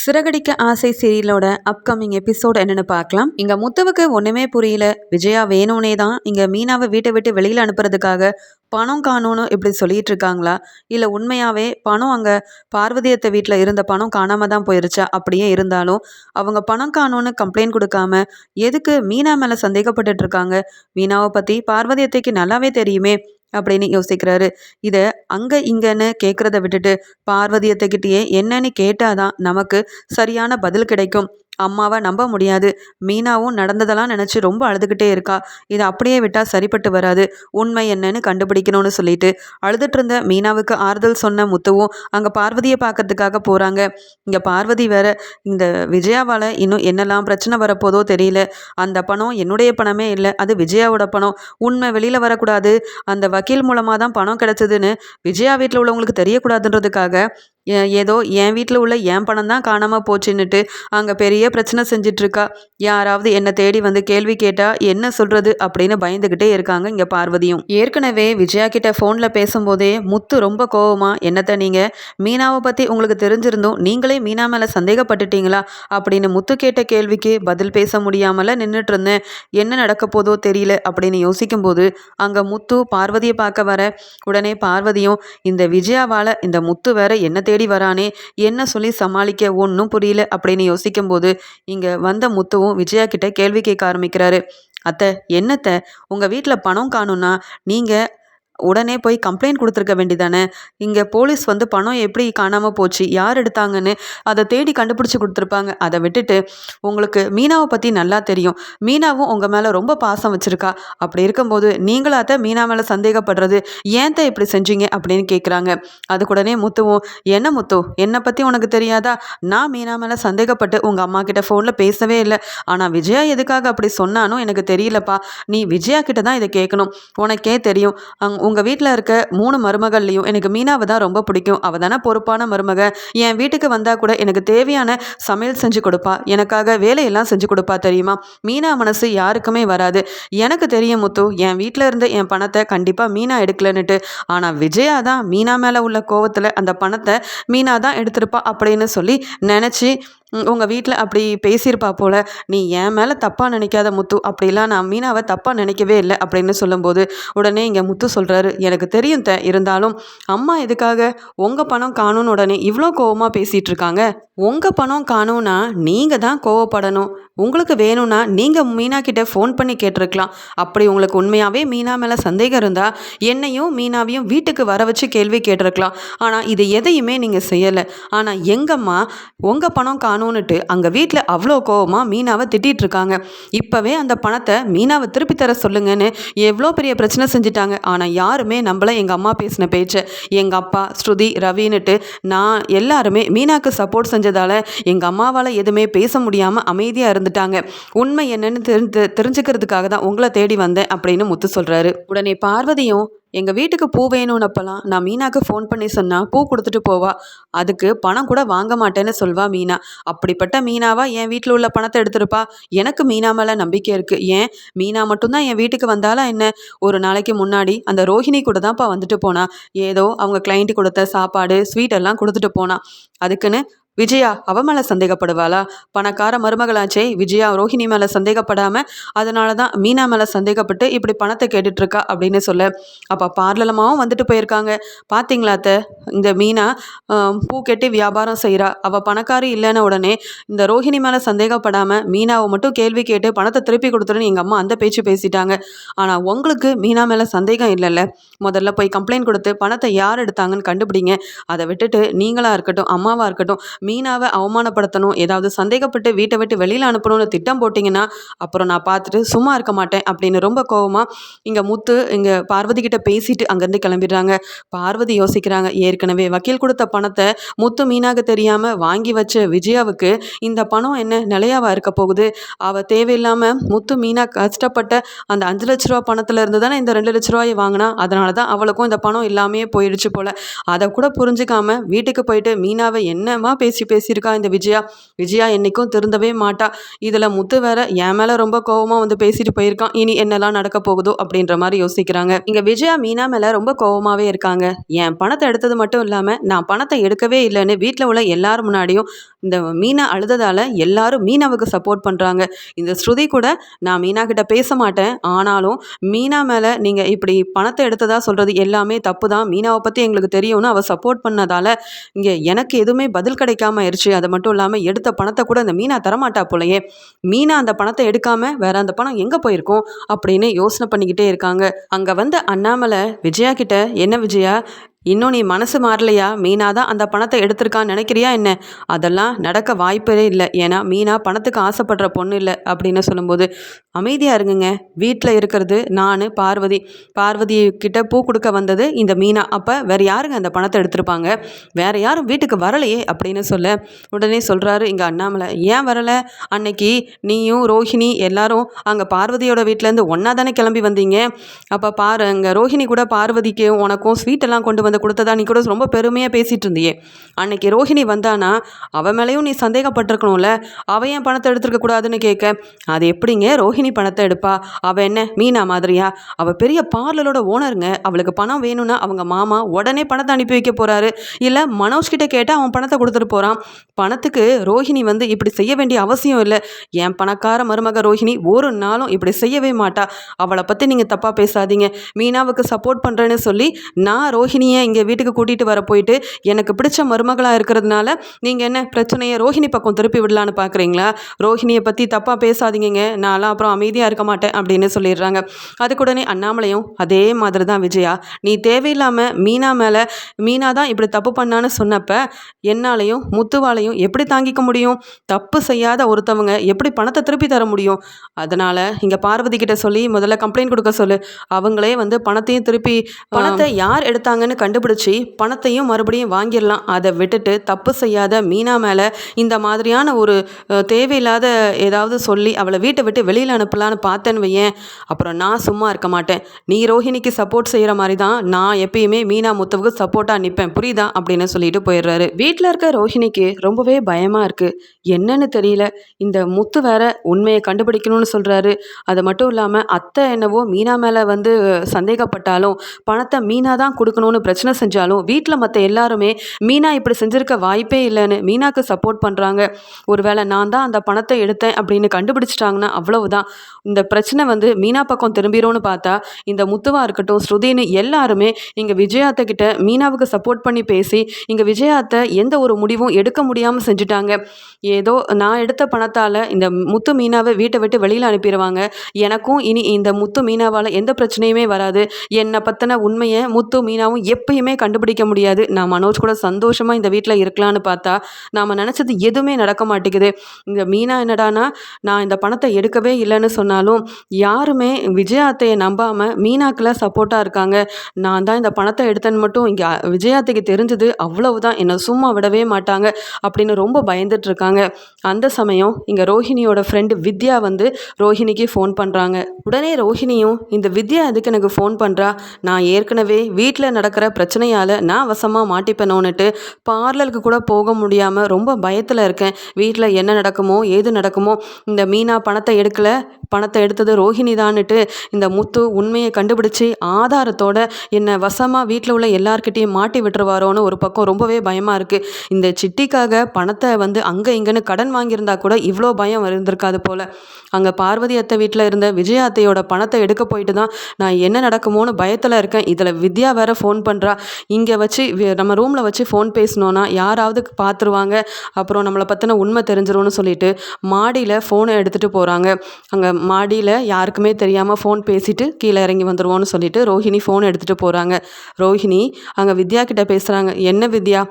சிறகடிக்க ஆசை சீரியலோட upcoming episode என்னன்னு பார்க்கலாம். இங்க முத்துவுக்கு ஒண்ணுமே புரியல. விஜயா வேணும்னே தான் இங்க மீனாவை வீட்டை விட்டு வெளியில அனுப்புறதுக்காக பணம் காணும்னு இப்படி சொல்லிட்டு இருக்காங்களா? இல்ல உண்மையாவே பணம் அங்க பார்வதியத்தை வீட்டில் இருந்த பணம் காணாம தான் போயிருச்சா? அப்படியே இருந்தாலும் அவங்க பணம் காணும்னு கம்ப்ளைண்ட் கொடுக்காம எதுக்கு மீனா மேல சந்தேகப்பட்டுட்டு இருக்காங்க? மீனாவை பத்தி பார்வதியத்தைக்கு நல்லாவே தெரியுமே. அப்படின்னு யோசிக்கிறாரு. இதை அங்கே இங்கேன்னு கேட்குறத விட்டுட்டு பார்வதியத்தைக்கிட்டேயே என்னன்னு கேட்டாதான் நமக்கு சரியான பதில் கிடைக்கும். அம்மாவை நம்ப முடியாது. மீனாவும் நடந்ததெல்லாம் நினச்சி ரொம்ப அழுதுகிட்டே இருக்கா. இதை அப்படியே விட்டால் சரிப்பட்டு வராது. உண்மை என்னன்னு கண்டுபிடிக்கணும்னு சொல்லிட்டு அழுதுட்டு இருந்த மீனாவுக்கு ஆறுதல் சொன்ன முத்துவும் அங்கே பார்வதியை பார்க்கறதுக்காக போகிறாங்க இங்கே பார்வதி வேற இந்த விஜயாவால் இன்னும் என்னெல்லாம் பிரச்சனை வரப்போதோ தெரியல. அந்த பணம் என்னுடைய பணமே இல்லை. அது விஜயாவோட பணம். உண்மை வெளியில் வரக்கூடாது. அந்த வக்கீல் மூலமாக தான் பணம் கிடச்சிதுன்னு விஜயா வீட்டில் உள்ளவங்களுக்கு தெரியக்கூடாதுன்றதுக்காக ஏதோ என் வீட்டில் உள்ள என் பணம் தான் காணாமல் போச்சுன்னுட்டு அங்கே பெரிய பிரச்சனை செஞ்சிட்ருக்கா. யாராவது என்னை தேடி வந்து கேள்வி கேட்டால் என்ன சொல்கிறது அப்படின்னு பயந்துக்கிட்டே இருக்காங்க இங்கே பார்வதியும். ஏற்கனவே விஜயா கிட்ட ஃபோனில் பேசும்போதே முத்து ரொம்ப கோவமாக என்னத்தை நீங்கள் மீனாவை பற்றி உங்களுக்கு தெரிஞ்சிருந்தோம் நீங்களே மீனா மேலே சந்தேகப்பட்டுட்டீங்களா? அப்படின்னு முத்து கேட்ட கேள்விக்கு பதில் பேச முடியாமல நின்றுட்டு இருந்தேன் என்ன நடக்க போதோ தெரியல அப்படின்னு யோசிக்கும்போது அங்கே முத்து பார்வதியை பார்க்க வர உடனே பார்வதியும் இந்த விஜயாவால் இந்த முத்து வேற என்ன தேடி வரானே. என்ன சொல்லி சமாளிக்க ஒன்றும் புரியல அப்படின்னு யோசிக்கும்போது இங்கே வந்த முத்துவும் விஜயா கிட்ட கேள்வி கேட்க ஆரம்பிக்கிறாரு. அத்தை என்னத்த? உங்கள் வீட்டில் பணம் காணும்னா நீங்கள் உடனே போய் கம்ப்ளைண்ட் கொடுத்துருக்க வேண்டிதானே இங்கே போலீஸ் வந்து பணம் எப்படி காணாமல் போச்சு? யார் எடுத்தாங்கன்னு அதை தேடி கண்டுபிடிச்சி கொடுத்துருப்பாங்க. அதை விட்டுட்டு உங்களுக்கு மீனாவை பற்றி நல்லா தெரியும். மீனாவும் உங்கள் மேலே ரொம்ப பாசம் வச்சுருக்கா. அப்படி இருக்கும்போது நீங்களாத்த மீனா மேலே சந்தேகப்படுறது? ஏன் தான் இப்படி செஞ்சீங்க? அப்படின்னு கேட்குறாங்க அதுக்குடனே முத்துவும் என்ன முத்து? என்னை பற்றி உனக்கு தெரியாதா? நான் மீனா மேலே சந்தேகப்பட்டு உங்கள் அம்மா கிட்ட ஃபோனில் பேசவே இல்லை. ஆனால் விஜயா எதுக்காக அப்படி சொன்னானோ எனக்கு தெரியலப்பா. நீ விஜயா கிட்ட தான் இதை கேட்கணும் உனக்கே தெரியும். அங் உங்கள் வீட்டில் இருக்க மூணு மருமகள்லையும் எனக்கு மீனாவை தான் ரொம்ப பிடிக்கும். அவள் தானே பொறுப்பான மருமக. என் வீட்டுக்கு வந்தால் கூட எனக்கு தேவையான சமையல் செஞ்சு கொடுப்பா. எனக்காக வேலையெல்லாம் செஞ்சு கொடுப்பா தெரியுமா? மீனா மனசு யாருக்குமே வராது. எனக்கு தெரியும் முத்து என் வீட்டில் இருந்த என் பணத்தை கண்டிப்பாக மீனா எடுக்கலன்னுட்டு. ஆனால் விஜயா தான் மீனா மேலே உள்ள கோவத்தில் அந்த பணத்தை மீனா தான் எடுத்திருப்பா அப்படின்னு சொல்லி நினச்சி உங்கள் வீட்டில் அப்படி பேசியிருப்பா போல். நீ என் மேலே தப்பாக நினைக்காத முத்து. அப்படிலாம் நான் மீனாவை தப்பாக நினைக்கவே இல்லை அப்படின்னு சொல்லும்போது உடனே இங்கே முத்து சொல்கிறாரு எனக்கு தெரியும் த இருந்தாலும் அம்மா எதுக்காக உங்கள் பணம் காணும்னு உடனே இவ்வளோ கோவமாக பேசிகிட்டு இருக்காங்க? உங்கள் பணம் காணும்னா நீங்கள் தான் கோவப்படணும். உங்களுக்கு வேணும்னா நீங்கள் மீனா கிட்ட ஃபோன் பண்ணி கேட்டிருக்கலாம். அப்படி உங்களுக்கு உண்மையாகவே மீனா மேலே சந்தேகம் இருந்தால் என்னையும் மீனாவையும் வீட்டுக்கு வர வச்சு கேள்வி கேட்டிருக்கலாம். ஆனால் இது எதையுமே நீங்கள் செய்யலை. ஆனால் எங்கம்மா உங்கள் பணம் காணும்னுட்டு அங்கே வீட்டில் அவ்வளோ கோவமாக மீனாவை திட்டிகிட்டு இருக்காங்க. இப்போவே அந்த பணத்தை மீனாவை திருப்பி தர சொல்லுங்கன்னு எவ்வளோ பெரிய பிரச்சனை செஞ்சுட்டாங்க. ஆனால் யாருமே நம்மள எங்கள் அம்மா பேசின பேச்சை. எங்கள் அப்பா ஸ்ருதி ரவின்னுட்டு நான் எல்லாருமே மீனாக்கு சப்போர்ட் செஞ்சதால் எங்கள் அம்மாவால் எதுவுமே பேச முடியாமல் அமைதியாக இருந்து வந்துட்டாங்க. உண்மை என்னன்னு தெரிஞ்சு தெரிஞ்சுக்கிறதுக்காக தான் உங்களை தேடி வந்தேன் அப்படின்னு முத்து சொல்கிறாரு உடனே பார்வதியும் எங்கள் வீட்டுக்கு பூ வேணும்னப்பெல்லாம் நான் மீனாக்கு ஃபோன் பண்ணி சொன்னால் பூ கொடுத்துட்டு போவா. அதுக்கு பணம் கூட வாங்க மாட்டேன்னு சொல்வா மீனா. அப்படிப்பட்ட மீனாவா என் வீட்டில் உள்ள பணத்தை எடுத்துருப்பா? எனக்கு மீனா மேலே நம்பிக்கை இருக்குது ஏன்? மீனா மட்டும்தான் என் வீட்டுக்கு வந்தாலும் என்ன? ஒரு நாளைக்கு முன்னாடி அந்த ரோஹிணி கூட தான்ப்பா வந்துட்டு போனா. ஏதோ அவங்க கிளைண்ட்டு கொடுத்த சாப்பாடு ஸ்வீட் எல்லாம் கொடுத்துட்டு போனா. அதுக்குன்னு விஜயா அவ மேலே சந்தேகப்படுவாளா? பணக்கார மருமகளாச்சே விஜயா ரோஹிணி மேலே சந்தேகப்படாமல் அதனால தான் மீனா மேலே சந்தேகப்பட்டு இப்படி பணத்தை கேட்டுட்ருக்கா அப்படின்னு சொல்ல. அப்போ பார்லலமாவும் வந்துட்டு போயிருக்காங்க. பார்த்தீங்களாத்த இந்த மீனா பூ கெட்டி வியாபாரம் செய்கிறா அவள் பணக்காரி இல்லைன்னு உடனே இந்த ரோஹிணி மேலே சந்தேகப்படாமல் மீனாவை மட்டும் கேள்வி கேட்டு பணத்தை திருப்பி கொடுத்துருன்னு எங்கள் அம்மா அந்த பேச்சு பேசிட்டாங்க. ஆனால் உங்களுக்கு மீனா மேலே சந்தேகம் இல்லைல்ல? முதல்ல போய் கம்ப்ளைண்ட் கொடுத்து பணத்தை யார் எடுத்தாங்கன்னு கண்டுபிடிங்க. அதை விட்டுட்டு நீங்களாக இருக்கட்டும் அம்மாவாக இருக்கட்டும் மீனாவை அவமானப்படுத்தணும் ஏதாவது சந்தேகப்பட்டு வீட்டை விட்டு வெளியில் அனுப்பணும்னு திட்டம் போட்டிங்கன்னா அப்புறம் நான் பார்த்துட்டு சும்மா இருக்க மாட்டேன் அப்படின்னு ரொம்ப கோவமாக இங்கே முத்து இங்கே பார்வதி கிட்ட பேசிட்டு அங்கேருந்து கிளம்பிடுறாங்க. பார்வதி யோசிக்கிறாங்க ஏற்கனவே வக்கீல் கொடுத்த பணத்தை முத்து மீனாக தெரியாமல் வாங்கி வச்ச விஜயாவுக்கு இந்த பணம் என்ன நிலையாவாக இருக்க போகுது? அவள் தேவையில்லாமல் முத்து மீனா கஷ்டப்பட்ட அந்த அஞ்சு லட்ச ரூபா பணத்தில் இருந்து தானே இந்த ரெண்டு லட்ச ரூபாயை வாங்கினா? அதனால தான் அவளுக்கும் இந்த பணம் இல்லாமே போயிடுச்சு போல். அதை கூட புரிஞ்சுக்காம வீட்டுக்கு போயிட்டு மீனாவை என்னமா பேசி பேச்சு பேசியிருக்கா இந்த விஜயா? விஜயா என்றைக்கும் திருந்தவே மாட்டா. இதில் முத்து வேற என் மேலே ரொம்ப கோவமாக வந்து பேசிட்டு போயிருக்கான். இனி என்னெல்லாம் நடக்க போகுதோ அப்படின்ற மாதிரி யோசிக்கிறாங்க. இங்கே விஜயா மீனா மேலே ரொம்ப கோவமாகவே இருக்காங்க. என் பணத்தை எடுத்தது மட்டும் இல்லாமல் நான் பணத்தை எடுக்கவே இல்லைன்னு வீட்டில் உள்ள எல்லார் முன்னாடியும் இந்த மீனா அழுததால் எல்லாரும் மீனாவுக்கு சப்போர்ட் பண்ணுறாங்க இந்த ஸ்ருதி கூட நான் மீனா கிட்ட பேச மாட்டேன். ஆனாலும் மீனா மேலே நீங்கள் இப்படி பணத்தை எடுத்ததா சொல்கிறது எல்லாமே தப்பு தான் மீனாவை பற்றி எங்களுக்கு தெரியும்னு அவள் சப்போர்ட் பண்ணதால் இங்கே எனக்கு எதுவுமே பதில் கிடைக்காம ஆயிடுச்சு அது மட்டும் இல்லாமல் எடுத்த பணத்தை கூட அந்த மீனா தரமாட்டா போலயே. மீனா அந்த பணத்தை எடுக்காமல் வேற அந்த பணம் எங்கே போயிருக்கோம்? அப்படின்னு யோசனை பண்ணிக்கிட்டே இருக்காங்க. அங்கே வந்த அண்ணாமலை விஜயா கிட்ட என்ன விஜயா? இன்னும் நீ மனசு மாறலையா? மீனா தான் அந்த பணத்தை எடுத்திருக்கான்னு நினைக்கிறியா என்ன? அதெல்லாம் நடக்க வாய்ப்பே இல்லை. ஏன்னா மீனா பணத்துக்கு ஆசைப்படுற பொண்ணு இல்லை அப்படின்னு சொல்லும்போது அமைதியாக இருங்குங்க. வீட்டில் இருக்கிறது நான் பார்வதி. பார்வதி கிட்ட பூ கொடுக்க வந்தது இந்த மீனா. அப்போ வேறு யாருங்க அந்த பணத்தை எடுத்திருப்பாங்க? வேறு யாரும் வீட்டுக்கு வரலையே அப்படின்னு சொல்ல உடனே சொல்கிறாரு இங்கே அண்ணாமலை. ஏன் வரலை? அன்னைக்கு நீயும் ரோஹிணி எல்லாரும் அங்கே பார்வதியோட வீட்டிலேருந்து ஒன்றா தானே கிளம்பி வந்தீங்க? அப்போ பாரு அங்கே ரோஹிணி கூட பார்வதிக்கு உனக்கும் ஸ்வீட்டெல்லாம் கொண்டு வந்து கொடுத்ததா நீ கூட ரொம்ப பெருமையாக பேசிகிட்டு இருந்தியே. அன்னைக்கு ரோஹிணி வந்தானா அவன் மேலேயும் நீ சந்தேகப்பட்டிருக்கணும்ல அவன் ஏன் பணத்தை எடுத்துருக்க கூடாதுன்னு கேட்க அது எப்படிங்க ரோஹிணி பணத்தை எடுப்பா? அவள் என்ன மீனா மாதிரியா? அவள் பெரிய பார்லரோட ஓனருங்க. அவளுக்கு பணம் வேணும்னா அவங்க மாமா உடனே பணத்தை அனுப்பி வைக்க போகிறாரு இல்லை மனோஜ் கிட்ட கேட்டால் அவன் பணத்தை கொடுத்துட்டு போகிறான் பணத்துக்கு ரோஹிணி வந்து இப்படி செய்ய வேண்டிய அவசியம் இல்லை. என் பணக்கார மருமக ரோஹிணி ஒரு நாளும் இப்படி செய்யவே மாட்டா. அவளை பற்றி நீங்கள் தப்பாக பேசாதீங்க. மீனாவுக்கு சப்போர்ட் பண்ணுறேன்னு சொல்லி நான் ரோஹிணியை இங்கே வீட்டுக்கு கூட்டிகிட்டு வர போயிட்டு எனக்கு பிடிச்ச மருமகளாக இருக்கிறதுனால நீங்கள் என்ன பிரச்சனையை ரோஹிணி பக்கம் திருப்பி விடலான்னு பார்க்குறீங்களா ரோஹிணியை பற்றி தப்பாக பேசாதீங்க நான்லாம் அப்புறம் அமைதியாக இருக்க மாட்டேன் அப்படின்னு சொல்லிடுறாங்க. அதுக்குடனே அண்ணாமலையும் அதே மாதிரி தான் விஜயா நீ தேவையில்லாமல் மீனா மேலே மீனா தான் இப்படி தப்பு பண்ணான்னு சொன்னப்ப என்னாலையும் முத்துவாலையும் எப்படி தாங்கிக்க முடியும்? தப்பு செய்யாத ஒருத்தவங்க எப்படி பணத்தை திருப்பி தர முடியும்? அதனால் இங்கே பார்வதி கிட்ட சொல்லி முதல்ல கம்ப்ளைண்ட் கொடுக்க சொல்லு. அவங்களே வந்து பணத்தையும் திருப்பி பணத்தை யார் எடுத்தாங்கன்னு கண்டுபிடிச்சி பணத்தையும் மறுபடியும் வாங்கிடலாம். அதை விட்டுட்டு தப்பு செய்யாத மீனா மேலே இந்த மாதிரியான ஒரு தேவையில்லாத ஏதாவது சொல்லி அவளை வீட்டை விட்டு வெளியில் அனுப்பலான்னு பார்த்தேன்னு வையேன். அப்புறம் நான் சும்மா இருக்க மாட்டேன். நீ ரோஹிணிக்கு சப்போர்ட் செய்கிற மாதிரி தான் நான் எப்பயுமே மீனா முத்துவுக்கு சப்போர்ட்டாக நிற்பேன் புரியுதா? அப்படின்னு சொல்லிட்டு போயிடுறாரு. வீட்டில் இருக்க ரோஹிணிக்கு ரொம்பவே பயமாக இருக்குது என்னன்னு தெரியல. இந்த முத்து வேற உண்மையை கண்டுபிடிக்கணும்னு சொல்கிறாரு அது மட்டும் இல்லாமல் அத்தை என்னவோ மீனா மேலே வந்து சந்தேகப்பட்டாலும் பணத்தை மீனா தான் கொடுக்கணும்னு பிரச்சனை பிரச்சனை செஞ்சாலும் வீட்டில் மற்ற எல்லாருமே மீனா இப்படி செஞ்சுருக்க வாய்ப்பே இல்லைன்னு மீனாக்கு சப்போர்ட் பண்ணுறாங்க ஒருவேளை நான் தான் அந்த பணத்தை எடுத்தேன் அப்படின்னு கண்டுபிடிச்சிட்டாங்கன்னா அவ்வளவுதான். இந்த பிரச்சனை வந்து மீனா பக்கம் திரும்பிடும்னு பார்த்தா இந்த முத்துவா இருக்கட்டும் ஸ்ருதின்னு எல்லாருமே இங்கே விஜயாத்த கிட்ட மீனாவுக்கு சப்போர்ட் பண்ணி பேசி இங்கே விஜயாத்த எந்த ஒரு முடிவும் எடுக்க முடியாமல் செஞ்சுட்டாங்க. ஏதோ நான் எடுத்த பணத்தால் இந்த முத்து மீனாவை வீட்டை விட்டு வெளியில் அனுப்பிடுவாங்க எனக்கும் இனி இந்த முத்து மீனாவால் எந்த பிரச்சனையுமே வராது. என்னை பற்றின உண்மையை முத்து மீனாவும் எப்போ எப்பயுமே கண்டுபிடிக்க முடியாது. நான் மனோஜ் கூட சந்தோஷமாக இந்த வீட்டில் இருக்கலான்னு பார்த்தா நாம் நினச்சது எதுவுமே நடக்க மாட்டேங்குது. இந்த மீனா என்னடானா நான் இந்த பணத்தை எடுக்கவே இல்லைன்னு சொன்னாலும் யாருமே விஜயாத்தையை நம்பாமல் மீனாக்கெல்லாம் சப்போர்ட்டாக இருக்காங்க. நான் தான் இந்த பணத்தை எடுத்தேன்னு மட்டும் இங்கே விஜயாத்தைக்கு தெரிஞ்சது அவ்வளவுதான். என்னை சும்மா விடவே மாட்டாங்க அப்படின்னு ரொம்ப பயந்துட்டுருக்காங்க அந்த சமயம் இங்கே ரோஹிணியோட ஃப்ரெண்டு வித்யா வந்து ரோஹிணிக்கு ஃபோன் பண்ணுறாங்க உடனே ரோஹிணியும் இந்த வித்யா எதுக்கு எனக்கு ஃபோன் பண்ணுறா நான் ஏற்கனவே வீட்டில் நடக்கிற பிரச்சனையால் நான் வசமாக மாட்டிப்பேனோன்னுட்டு பார்லருக்கு கூட போக முடியாமல் ரொம்ப பயத்தில் இருக்கேன். வீட்டில் என்ன நடக்குமோ ஏது நடக்குமோ இந்த மீனா பணத்தை எடுக்கலை பணத்தை எடுத்தது ரோஹிணி தான்னுட்டு இந்த முத்து உண்மையை கண்டுபிடிச்சி ஆதாரத்தோட என்னை வசமாக வீட்டில் உள்ள எல்லார்கிட்டையும் மாட்டி விட்டுருவாரோன்னு ஒரு பக்கம் ரொம்பவே பயமாக இருக்குது இந்த சிட்டிக்காக பணத்தை வந்து அங்கே இங்கேன்னு கடன் வாங்கியிருந்தா கூட இவ்வளோ பயம் இருந்திருக்காது போல். அங்கே பார்வதி அத்தை வீட்டில் இருந்த விஜயா அத்தையோட பணத்தை எடுக்க போயிட்டு தான் நான் என்ன நடக்குமோன்னு பயத்தில் இருக்கேன். இதில் வித்யா வேற ஃபோன் பண்ணுறா இங்கே வச்சு நம்ம ரூமில் வச்சு ஃபோன் பேசினோன்னா யாராவது பார்த்துருவாங்க அப்புறம் நம்மளை பற்றின உண்மை தெரிஞ்சிரும்னு சொல்லிட்டு மாடியில் ஃபோனை எடுத்துகிட்டு போகிறாங்க அங்கே மாடியில் யாருக்குமே தெரியாமல் ஃபோன் பேசிவிட்டு கீழே இறங்கி வந்துடுவோன்னு சொல்லிட்டு ரோஹிணி ஃபோன் எடுத்துகிட்டு போகிறாங்க ரோஹிணி அங்கே வித்யா கிட்டே பேசுகிறாங்க என்ன வித்யா?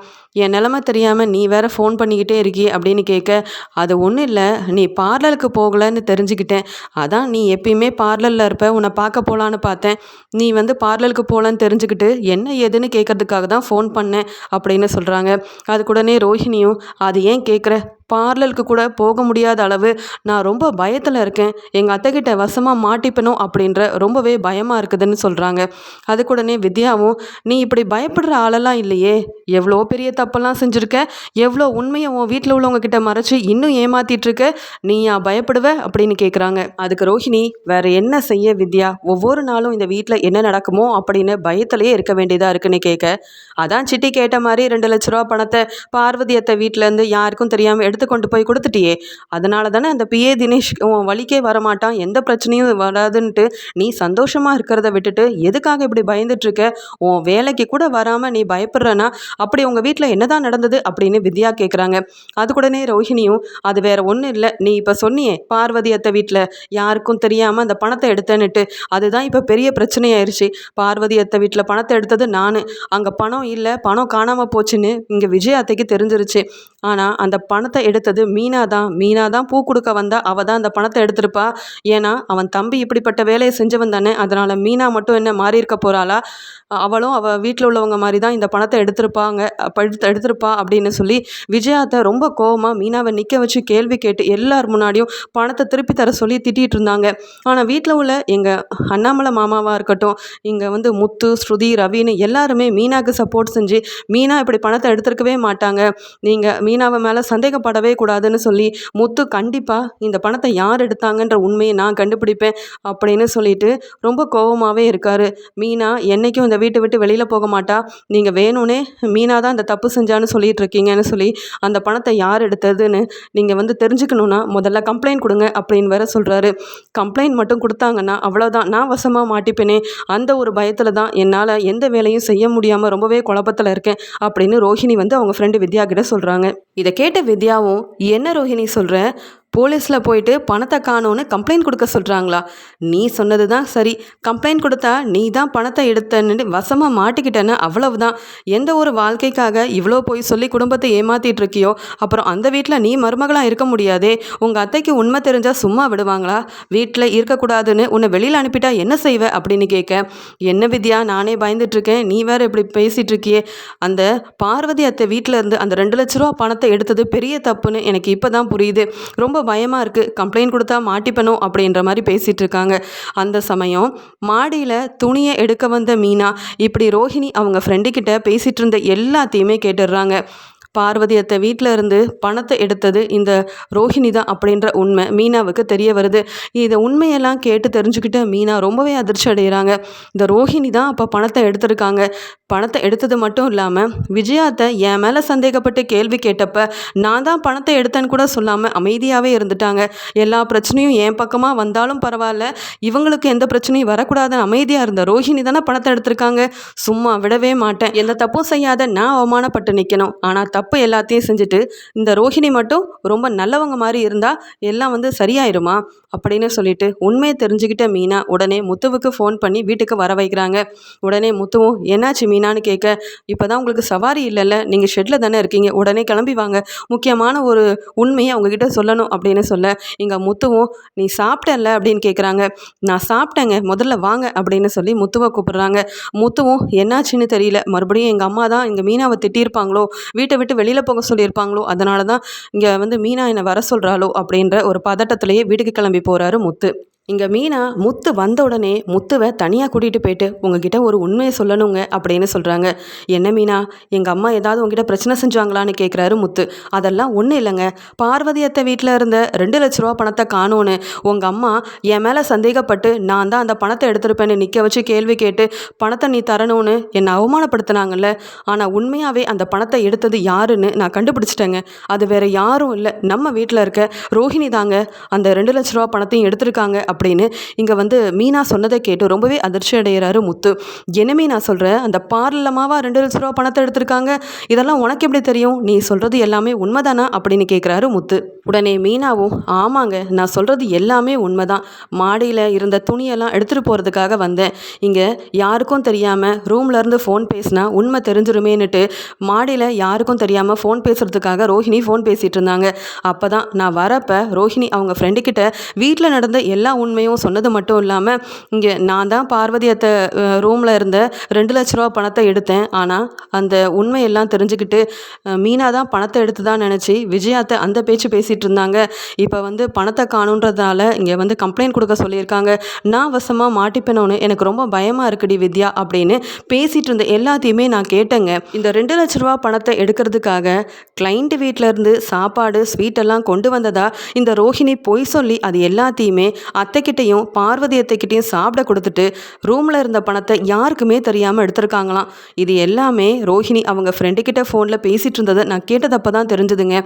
என் நிலமை தெரியாமல் நீ வேற ஃபோன் பண்ணிக்கிட்டே இருக்கி அப்படின்னு கேட்க அது ஒன்றும் இல்லை. நீ பார்லருக்கு போகலன்னு தெரிஞ்சுக்கிட்டேன். அதான் நீ எப்பயுமே பார்லரில் இருப்ப. உன்னை பார்க்க போகலான்னு பார்த்தேன். நீ வந்து பார்லருக்கு போகலான்னு தெரிஞ்சுக்கிட்டு என்ன ஏதுன்னு கேட்கறதுக்காக தான் ஃபோன் பண்ணேன் அப்படின்னு சொல்கிறாங்க அதுக்குடனே ரோஹிணியும் அது ஏன் கேட்குற? பார்லருக்கு கூட போக முடியாத அளவு நான் ரொம்ப பயத்தில் இருக்கேன். எங்கள் அத்தைக்கிட்ட வசமாக மாட்டிப்பணும் அப்படின்ற ரொம்பவே பயமாக இருக்குதுன்னு சொல்கிறாங்க அதுக்குடனே வித்யாவும் நீ இப்படி பயப்படுற ஆளெல்லாம் இல்லையே. எவ்வளோ பெரிய தப்பெல்லாம் செஞ்சுருக்க? எவ்வளோ உண்மையை உன் வீட்டில் உள்ளவங்க கிட்ட மறைச்சு இன்னும் ஏமாத்திட்டுருக்க? நீயா பயப்படுவ? அப்படின்னு கேட்குறாங்க அதுக்கு ரோஹிணி வேற என்ன செய்ய வித்யா? ஒவ்வொரு நாளும் இந்த வீட்டில் என்ன நடக்குமோ அப்படின்னு பயத்திலேயே இருக்க வேண்டியதாக இருக்குன்னு கேட்க அதான் சிட்டி கேட்ட மாதிரி ரெண்டு லட்ச ரூபா பணத்தை பார்வதியத்தை வீட்டிலேருந்து யாருக்கும் தெரியாமல் எடுத்து கொண்டு போய் கொடுத்துட்டியே. அதனால தானே அந்த பிஏ தினேஷ் உன் வழிக்கே வரமாட்டான். எந்த பிரச்சனையும் வராதுன்ட்டு நீ சந்தோஷமாக இருக்கிறத விட்டுட்டு எதுக்காக இப்படி பயந்துட்டுருக்க? உன் வேலைக்கு கூட வராமல் நீ பயப்படுறனா? அப்படி உங்கள் வீட்டில் என்னதான் நடந்தது அப்படின்னு வித்யா கேட்குறாங்க அதுக்குடனே ரோஹிணியும் அது வேற ஒன்றும் இல்லை. நீ இப்போ சொன்னியே பார்வதி அத்தை வீட்டில் யாருக்கும் தெரியாமல் அந்த பணத்தை எடுத்தேன்னுட்டு. அதுதான் இப்போ பெரிய பிரச்சனையாயிருச்சு. பார்வதி அத்தை வீட்டில் பணத்தை எடுத்தது நான். அங்கே பணம் இல்லை பணம் காணாமல் போச்சுன்னு இங்கே விஜய் அத்தைக்கு தெரிஞ்சிருச்சு. ஆனால் அந்த பணத்தை எடுத்தது மீனா தான். மீனா தான் பூ கொடுக்க வந்தா அவள் தான் அந்த பணத்தை எடுத்திருப்பா. ஏன்னா அவன் தம்பி இப்படிப்பட்ட வேலையை செஞ்சவன் தானே. அதனால் மீனா மட்டும் என்ன மாறி இருக்க போகிறாளா அவளும் அவள் வீட்டில் உள்ளவங்க மாதிரி தான் இந்த பணத்தை எடுத்திருப்பாங்க அப்ப எடுத்து எடுத்திருப்பா அப்படின்னு சொல்லி விஜயாத்தை ரொம்ப கோவமாக மீனாவை நிற்க வச்சு கேள்வி கேட்டு எல்லார் முன்னாடியும் பணத்தை திருப்பி தர சொல்லி திட்டிகிட்டு இருந்தாங்க. ஆனால் வீட்டில் உள்ள எங்கள் அண்ணாமலை மாமாவாக இருக்கட்டும் இங்கே வந்து முத்து ஸ்ருதி ரவின்னு எல்லாருமே மீனாவுக்கு சப்போர்ட் செஞ்சு மீனா இப்படி பணத்தை எடுத்திருக்கவே மாட்டாங்க. நீங்கள் மீனாவை மேலே சந்தேகப்படவே கூடாதுன்னு சொல்லி முத்து கண்டிப்பாக இந்த பணத்தை யார் எடுத்தாங்கன்ற உண்மையை நான் கண்டுபிடிப்பேன் அப்படின்னு சொல்லிட்டு ரொம்ப கோவமாகவே இருக்காரு. மீனா என்னைக்கும் இந்த வீட்டை விட்டு வெளியில் போக மாட்டா. நீங்கள் வேணும்னே மீனா தான் இந்த தப்பு செஞ்சான்னு சொல்லிட்டு இருக்கீங்கன்னு சொல்லி அந்த பணத்தை யார் எடுத்ததுன்னு நீங்கள் வந்து தெரிஞ்சுக்கணுன்னா முதல்ல கம்ப்ளைண்ட் கொடுங்க அப்படின்னு வேற சொல்கிறாரு கம்ப்ளைண்ட் மட்டும் கொடுத்தாங்கன்னா அவ்வளோதான் நான் வசமாக மாட்டிப்பேனே. அந்த ஒரு பயத்தில் தான் என்னால் எந்த வேலையும் செய்ய முடியாமல் ரொம்பவே குழப்பத்தில் இருக்கேன் அப்படின்னு ரோஹிணி வந்து அவங்க ஃப்ரெண்டு வித்யா கிட்ட சொல்கிறாங்க like இதை கேட்ட வித்யாவும் என்ன ரோஹிணி சொல்கிற போலீஸில் போயிட்டு பணத்தை காணோன்னு கம்ப்ளைண்ட் கொடுக்க சொல்கிறாங்களா நீ சொன்னது தான் சரி. கம்ப்ளைண்ட் கொடுத்தா நீ தான் பணத்தை எடுத்தன்னு வசமாக மாட்டிக்கிட்டேன்னு அவ்வளவுதான். எந்த ஒரு வாழ்க்கைக்காக இவ்வளோ போய் சொல்லி குடும்பத்தை ஏமாத்திட்டு இருக்கியோ? அப்புறம் அந்த வீட்டில் நீ மருமகளாக இருக்க முடியாதே. உங்கள் அத்தைக்கு உண்மை தெரிஞ்சால் சும்மா விடுவாங்களா? வீட்டில் இருக்கக்கூடாதுன்னு உன்னை வெளியில் அனுப்பிட்டா என்ன செய்வ? அப்படின்னு கேட்க என்ன வித்யா நானே பயந்துட்டுருக்கேன் நீ வேற இப்படி பேசிகிட்டு இருக்கியே. அந்த பார்வதி அத்தை வீட்டில் இருந்து அந்த ரெண்டு லட்ச ரூபா பணத்தை எடுத்தது பெரிய தப்புன்னு எனக்கு இப்போ தான் புரியுது. ரொம்ப பயமாக இருக்குது கம்ப்ளைண்ட் கொடுத்தா மாட்டிப்பணும் அப்படின்ற மாதிரி பேசிகிட்டு இருக்காங்க. அந்த சமயம் மாடியில் துணியை எடுக்க வந்த மீனா இப்படி ரோஹிணி அவங்க ஃப்ரெண்டுக்கிட்ட பேசிகிட்டு இருந்த எல்லாத்தையுமே கேட்டுடுறாங்க. பார்வதி அத்தை வீட்டில் இருந்து பணத்தை எடுத்தது இந்த ரோஹிணி தான் அப்படின்ற உண்மை மீனாவுக்கு தெரிய வருது. இதை உண்மையெல்லாம் கேட்டு தெரிஞ்சுக்கிட்டு மீனா ரொம்பவே அதிர்ச்சி அடைகிறாங்க இந்த ரோஹிணி தான் அப்போ பணத்தை எடுத்திருக்காங்க. பணத்தை எடுத்தது மட்டும் இல்லாமல் விஜயாத்தை என் மேலே சந்தேகப்பட்டு கேள்வி கேட்டப்ப நான் தான் பணத்தை எடுத்தேன்னு கூட சொல்லாமல் அமைதியாகவே இருந்துட்டாங்க. எல்லா பிரச்சனையும் என் பக்கமாக வந்தாலும் பரவாயில்ல. இவங்களுக்கு எந்த பிரச்சனையும் வரக்கூடாதுன்னு அமைதியாக இருந்த ரோஹிணி தானே பணத்தை எடுத்திருக்காங்க. சும்மா விடவே மாட்டேன். எந்த தப்பும் செய்யாத நான் அவமானப்பட்டு நிற்கணும் ஆனால் தப்பு எல்லாத்தையும் செஞ்சுட்டு இந்த ரோஹிணி மட்டும் ரொம்ப நல்லவங்க மாதிரி இருந்தால் எல்லாம் வந்து சரியாயிருமா? அப்படின்னு சொல்லிட்டு உண்மையை தெரிஞ்சுக்கிட்ட மீனா உடனே முத்துவுக்கு ஃபோன் பண்ணி வீட்டுக்கு வர வைக்கிறாங்க. உடனே முத்துவும் என்னாச்சு மீனான்னு கேட்க இப்போ தான் உங்களுக்கு சவாரி இல்லைல்ல நீங்கள் ஷெட்டில் தானே இருக்கீங்க உடனே கிளம்பி வாங்க முக்கியமான ஒரு உண்மையை அவங்கக்கிட்ட சொல்லணும் அப்படின்னு சொல்ல இங்கே முத்துவும் நீ சாப்பிட்டல அப்படின்னு கேட்குறாங்க நான் சாப்பிட்டேங்க முதல்ல வாங்க அப்படின்னு சொல்லி முத்துவை கூப்பிடுறாங்க. முத்துவும் என்னாச்சுன்னு தெரியல மறுபடியும் எங்கள் அம்மா தான் இங்கே மீனாவை திட்டியிருப்பாங்களோ வீட்டை விட்டு வெளியில் போக சொல்லியிருப்பாங்களோ அதனால தான் இங்கே வந்து மீனா என்னை வர சொல்கிறாளோ அப்படின்ற ஒரு பதட்டத்திலேயே வீட்டுக்கு கிளம்பி போகிறாரு முத்து. இங்கே மீனா முத்து வந்த உடனே முத்துவை தனியாக கூட்டிகிட்டு போயிட்டு உங்ககிட்ட ஒரு உண்மையை சொல்லணுங்க அப்படின்னு சொல்கிறாங்க என்ன மீனா எங்கள் அம்மா ஏதாவது உங்ககிட்ட பிரச்சனை செஞ்சாங்களான்னு கேட்குறாரு முத்து. அதெல்லாம் ஒன்றும் இல்லைங்க. பார்வதி அத்தை வீட்டில் இருந்த ரெண்டு லட்ச ரூபா பணத்தை காணோன்னு. உங்கள் அம்மா என் மேலே சந்தேகப்பட்டு நான் தான் அந்த பணத்தை எடுத்திருப்பேன்னு நிற்க வச்சு கேள்வி கேட்டு பணத்தை நீ தரணும்னு என்னை அவமானப்படுத்தினாங்கல்ல. ஆனால் உண்மையாகவே அந்த பணத்தை எடுத்தது யாருன்னு நான் கண்டுபிடிச்சிட்டேங்க. அது வேறு யாரும் இல்லை. நம்ம வீட்டில் இருக்க ரோஹிணி தாங்க அந்த ரெண்டு லட்ச ரூபா பணத்தையும் எடுத்திருக்காங்க அப்படின்னு இங்கே வந்து மீனா சொன்னதை கேட்டு ரொம்பவே அதிர்ச்சி அடைகிறாரு முத்து. என்னமே நான் சொல்கிற அந்த பார்லமாவா ரெண்டு லட்ச ரூபா பணத்தை எடுத்திருக்காங்க. இதெல்லாம் உனக்கு எப்படி தெரியும்? நீ சொல்கிறது எல்லாமே உண்மைதானா? அப்படின்னு கேட்குறாரு முத்து. உடனே மீனாவும் ஆமாங்க நான் சொல்கிறது எல்லாமே உண்மைதான். மாடியில் இருந்த துணியெல்லாம் எடுத்துகிட்டு போகிறதுக்காக வந்தேன். இங்கே யாருக்கும் தெரியாமல் ரூம்லேருந்து ஃபோன் பேசினா உண்மை தெரிஞ்சிருமேன்னுட்டு மாடியில் யாருக்கும் தெரியாமல் ஃபோன் பேசுகிறதுக்காக ரோஹிணி ஃபோன் பேசிகிட்டு இருந்தாங்க. அப்போ தான் நான் வரப்போ ரோஹிணி அவங்க ஃப்ரெண்டுக்கிட்ட வீட்டில் நடந்த எல்லா உண்மையும் சொன்னது மட்டும் இல்லாமல் இங்கே நான் தான் பார்வதி அத்தை ரூமில் இருந்த ரெண்டு லட்ச ரூபா பணத்தை எடுத்தேன். ஆனால் அந்த உண்மையெல்லாம் தெரிஞ்சுக்கிட்டு மீனா தான் பணத்தை எடுத்து தான் நினச்சி விஜயாத்தை அந்த பேச்சு பேசிகிட்டு இருந்தாங்க. இப்போ வந்து பணத்தை காணுன்றதுனால இங்கே வந்து கம்ப்ளைண்ட் கொடுக்க சொல்லியிருக்காங்க. நான் வசமாக மாட்டிப்பேனோன்னு எனக்கு ரொம்ப பயமாக இருக்குடி வித்யா அப்படின்னு பேசிகிட்டு இருந்த எல்லாத்தையுமே நான் கேட்டேங்க. இந்த ரெண்டு லட்ச ரூபா பணத்தை எடுக்கிறதுக்காக கிளைண்ட் இருந்து சாப்பாடு ஸ்வீட் எல்லாம் கொண்டு வந்ததா இந்த ரோஹிணி பொய் சொல்லி அது எல்லாத்தையுமே அத்தைக்கிட்டையும் பார்வதி அத்தைக்கிட்டையும் சாப்பிட கொடுத்துட்டு ரூமில் இருந்த பணத்தை யாருக்குமே தெரியாமல் எடுத்திருக்காங்களாம். இது எல்லாமே ரோஹிணி அவங்க ஃப்ரெண்டு கிட்ட ஃபோனில் பேசிகிட்டு இருந்ததை நான் கேட்டதப்போ தான் தெரிஞ்சுதுங்க.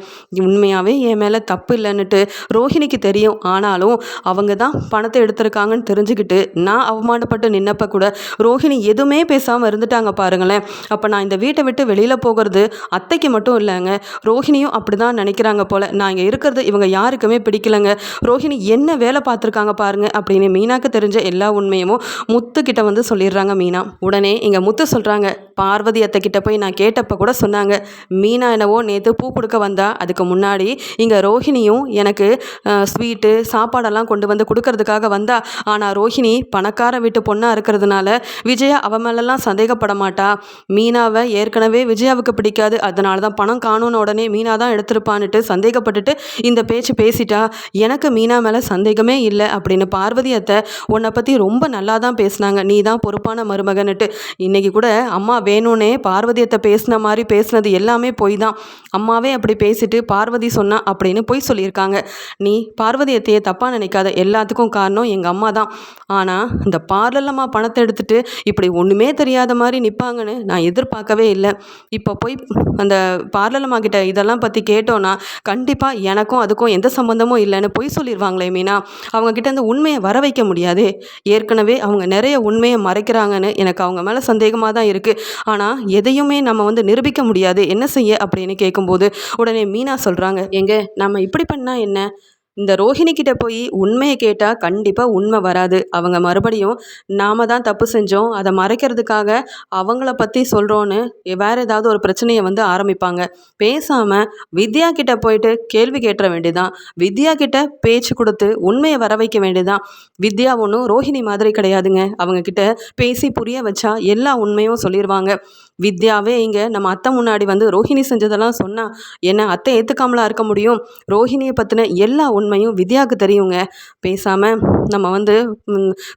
உண்மையாகவே என் மேலே தப்பு இல்லைன்னுட்டு ரோஹிணிக்கு தெரியும். ஆனாலும் அவங்க தான் பணத்தை எடுத்திருக்காங்கன்னு தெரிஞ்சுக்கிட்டு நான் அவமானப்பட்டு நின்னப்ப கூட ரோஹிணி எதுவுமே பேசாமல் இருந்துட்டாங்க பாருங்களேன். அப்போ நான் இந்த வீட்டை விட்டு வெளியில் போகிறது அத்தைக்கு மட்டும் இல்லைங்க. ரோஹிணியும் அப்படி தான் நினைக்கிறாங்க போல். நான் இங்கே இருக்கிறது இவங்க யாருக்குமே பிடிக்கலங்க. ரோஹிணி என்ன வேலை பார்த்துருக்காங்க பாருங்க அப்படின்னு மீனாக்கு தெரிஞ்ச எல்லா உண்மையுமோ முத்து கிட்ட வந்து சொல்லிடுறாங்க மீனா. உடனே இங்கே முத்து சொல்கிறாங்க பார்வதி அத்தை கிட்ட போய் நான் கேட்டப்ப கூட சொன்னாங்க மீனா என்னவோ நேற்று பூ கொடுக்க வந்தா அதுக்கு முன்னாடி இங்கே ரோஹிணியும் எனக்கு ஸ்வீட்டு சாப்பாடெல்லாம் கொண்டு வந்து கொடுக்கறதுக்காக வந்தா. ஆனால் ரோஹிணி பணக்கார வீட்டு பொண்ணாக இருக்கிறதுனால விஜயா அவ மேலெல்லாம் சந்தேகப்பட மாட்டா. மீனாவை ஏற்கனவே விஜயாவுக்கு பிடிக்காது அதனால தான் பணம் காணும்னு உடனே மீனா தான் எடுத்திருப்பான்னுட்டு சந்தேகப்பட்டுட்டு இந்த பேச்சு பேசிட்டா. எனக்கு மீனா மேலே சந்தேகமே இல்லை அப்படின்னு பார்வதி அத்தை உன்னை பற்றி ரொம்ப நல்லா தான் பேசினாங்க. நீ தான் பொறுப்பான மருமகன்ட்டு இன்றைக்கி கூட அம்மா வேணும்னே பார்வதி அத்தை பேசின மாதிரி பேசினது எல்லாமே பொய் தான் அம்மாவே அப்படி பேசிட்டு பார்வதி சொன்னா அப்படின்னு பொய் சொல்லியிருக்காங்க. நீ பார்வதி அத்தையை தப்பாக நினைக்காத. எல்லாத்துக்கும் காரணம் எங்கள் அம்மா தான். ஆனால் இந்த பார்லலம்மா பணத்தை எடுத்துட்டு இப்படி ஒன்றுமே தெரியாத மாதிரி நிற்பாங்கன்னு நான் எதிர்பார்க்கவே இல்லை. இப்போ போய் அந்த பார்லலம்மா கிட்ட இதெல்லாம் பற்றி கேட்டோன்னா கண்டிப்பாக எனக்கும் அதுக்கும் எந்த சம்மந்தமும் இல்லைன்னு பொய் சொல்லிடுவாங்களே மீனா. அவங்க அந்த உண்மையை வர வைக்க முடியாது. ஏற்கனவே அவங்க நிறைய உண்மையை மறைக்கிறாங்கன்னு எனக்கு அவங்க மேலே சந்தேகமாக தான் இருக்குது ஆனால் எதையுமே நம்ம வந்து நிரூபிக்க முடியாது. என்ன செய்ய? அப்படின்னு கேட்கும்போது உடனே மீனா சொல்கிறாங்க எங்க நம்ம இப்படி பண்ணால் என்ன? இந்த ரோஹிணி கிட்ட போய் உண்மையை கேட்டால் கண்டிப்பாக உண்மை வராது. அவங்க மறுபடியும் நாம தான் தப்பு செஞ்சோம். அதை மறைக்கிறதுக்காக அவங்கள பற்றி சொல்கிறோன்னு வேற ஏதாவது ஒரு பிரச்சனையை வந்து ஆரம்பிப்பாங்க. பேசாமல் வித்யா கிட்ட போயிட்டு கேள்வி கேட்டுற வேண்டியதான் வித்யா கிட்ட பேச்சு கொடுத்து உண்மையை வர வைக்க வேண்டியதான் வித்யா ஒன்றும் ரோஹிணி மாதிரி கிடையாதுங்க. அவங்க கிட்ட பேசி புரிய வச்சா எல்லா உண்மையும் சொல்லிடுவாங்க வித்யாவே இங்கே நம்ம அத்தை முன்னாடி வந்து ரோஹிணி செஞ்சதெல்லாம் சொன்னால் என்ன அத்தை ஏற்றுக்காமலா இருக்க முடியும்? ரோஹிணியை பற்றின எல்லா உண்மையும் வித்யாவுக்கு தெரியுங்க. பேசாமல் நம்ம வந்து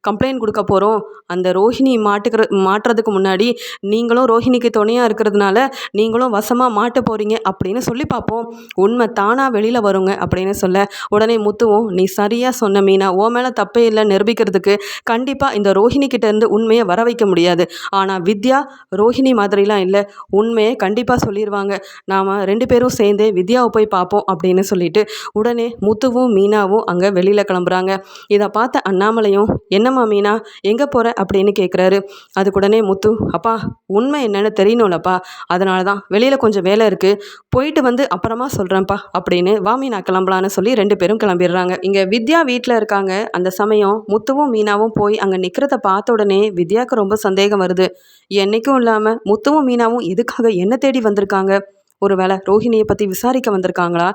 கம்ப்ளைண்ட் கொடுக்க போகிறோம் அந்த ரோஹிணி மாட்டுக்கிற மாட்டுறதுக்கு முன்னாடி நீங்களும் ரோஹிணிக்கு துணையாக இருக்கிறதுனால நீங்களும் வசமாக மாட்ட போகிறீங்க அப்படின்னு சொல்லி பார்ப்போம். உண்மை தானாக வெளியில் வருங்க அப்படின்னு சொல்ல உடனே முத்துவும் நீ சரியாக சொன்ன மீனா ஓ மேலே தப்பே இல்லை நிரூபிக்கிறதுக்கு. கண்டிப்பாக இந்த ரோஹிணி உண்மையை வர வைக்க முடியாது. ஆனால் வித்யா ரோஹிணி மாதிரிலாம் இல்லை. உண்மையை கண்டிப்பாக சொல்லிடுவாங்க நாம் ரெண்டு பேரும் சேர்ந்தே வித்யாவை போய் பார்ப்போம் அப்படின்னு சொல்லிட்டு உடனே முத்துவும் மீனாவும் அங்கே வெளியில் கிளம்புறாங்க. இதை பார்த்த அண்ணாமலையும் என்னம்மா மீனா எங்கே போகிற அப்படின்னு கேட்குறாரு அதுக்கு உடனே முத்து அப்பா உண்மை என்னென்னு தெரியணும்லப்பா. அதனால தான் வெளியில் கொஞ்சம் வேலை இருக்குது போயிட்டு வந்து அப்புறமா சொல்கிறேன்ப்பா அப்படின்னு வா மீனா கிளம்பலான்னு சொல்லி ரெண்டு பேரும் கிளம்பிடுறாங்க. இங்கே வித்யா வீட்டில் இருக்காங்க. அந்த சமயம் முத்துவும் மீனாவும் போய் அங்கே நிற்கிறத பார்த்த உடனே வித்யாவுக்கு ரொம்ப சந்தேகம் வருது. என்றைக்கும் இல்லாமல் முத்துவும் மீனாவும் எதுக்காக என்ன தேடி வந்திருக்காங்க? ஒருவேளை ரோஹிணியை பற்றி விசாரிக்க வந்திருக்காங்களா?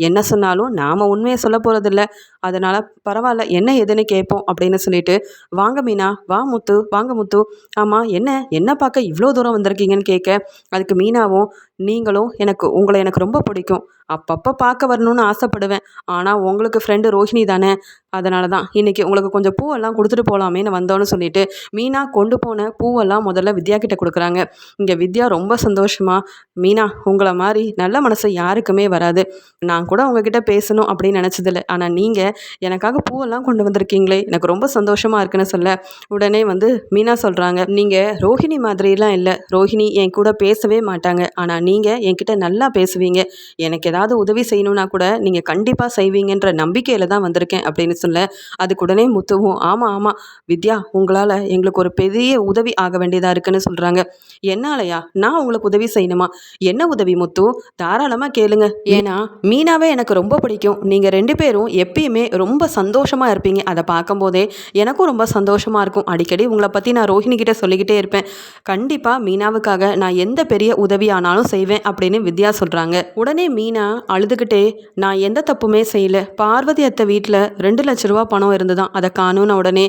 என்ன சொன்னாலும் நாம் உண்மையை சொல்ல போகிறதில்ல அதனால் பரவாயில்ல என்ன எதுன்னு கேட்போம் அப்படின்னு சொல்லிட்டு வாங்க மீனா வா முத்து வாங்க முத்து. ஆமாம் என்ன என்ன பார்க்க இவ்வளோ தூரம் வந்திருக்கீங்கன்னு கேட்க அதுக்கு மீனாவும் நீங்களும் எனக்கு உங்களை எனக்கு ரொம்ப பிடிக்கும். அப்பப்போ பார்க்க வரணும்னு ஆசைப்படுவேன். ஆனால் உங்களுக்கு ஃப்ரெண்டு ரோஹிணி தானே. அதனால தான் இன்றைக்கி உங்களுக்கு கொஞ்சம் பூவெல்லாம் கொடுத்துட்டு போகலாமேன்னு வந்தோன்னு சொல்லிட்டு மீனா கொண்டு போன பூவெல்லாம் முதல்ல வித்யா கிட்ட கொடுக்குறாங்க. இங்கே வித்யா ரொம்ப சந்தோஷமா மீனா உங்களை மாதிரி நல்ல மனசு யாருக்குமே வராது. நான் கூட உங்ககிட்ட பேசணும் அப்படின்னு நினச்சதில்ல. ஆனால் நீங்கள் எனக்காக பூவெல்லாம் கொண்டு வந்திருக்கீங்களே எனக்கு ரொம்ப சந்தோஷமாக இருக்குன்னு சொல்ல உடனே வந்து மீனா சொல்கிறாங்க நீங்கள் ரோஹிணி மாதிரிலாம் இல்லை. ரோஹிணி என் கூட பேசவே மாட்டாங்க. ஆனால் நீங்கள் என்கிட்ட நல்லா பேசுவீங்க. எனக்கு ஏதாவது உதவி செய்யணும்னா கூட நீங்கள் கண்டிப்பாக செய்வீங்கன்ற நம்பிக்கையில் தான் வந்திருக்கேன் அப்படின்னு சொல்ல அதுக்கு உடனே முத்துவும் ஆமாம் ஆமாம் வித்யா உங்களால் எங்களுக்கு ஒரு பெரிய உதவி ஆக வேண்டியதாக இருக்குன்னு சொல்கிறாங்க என்னாலயா? நான் உங்களுக்கு உதவி செய்யணுமா? என்ன உதவி முத்து? தாராளமாக கேளுங்க. ஏன்னா மீனாவே எனக்கு ரொம்ப பிடிக்கும். நீங்கள் ரெண்டு பேரும் எப்பயுமே ரொம்ப சந்தோஷமாக இருப்பீங்க. அதை பார்க்கும்போதே எனக்கும் ரொம்ப சந்தோஷமாக இருக்கும். அடிக்கடி உங்களை பற்றி நான் ரோஹிணி சொல்லிக்கிட்டே இருப்பேன். கண்டிப்பாக மீனாவுக்காக நான் எந்த பெரிய உதவி ஆனாலும் செய்வேன் அப்படின்னு வித்யா சொல்கிறாங்க உடனே மீனா அழுதுகிட்டே நான் எந்த தப்புமே செய்யல. பார்வதி அத்தை வீட்டில் ரெண்டு லட்ச ரூபா பணம் இருந்துதான். அதை காணும்னு உடனே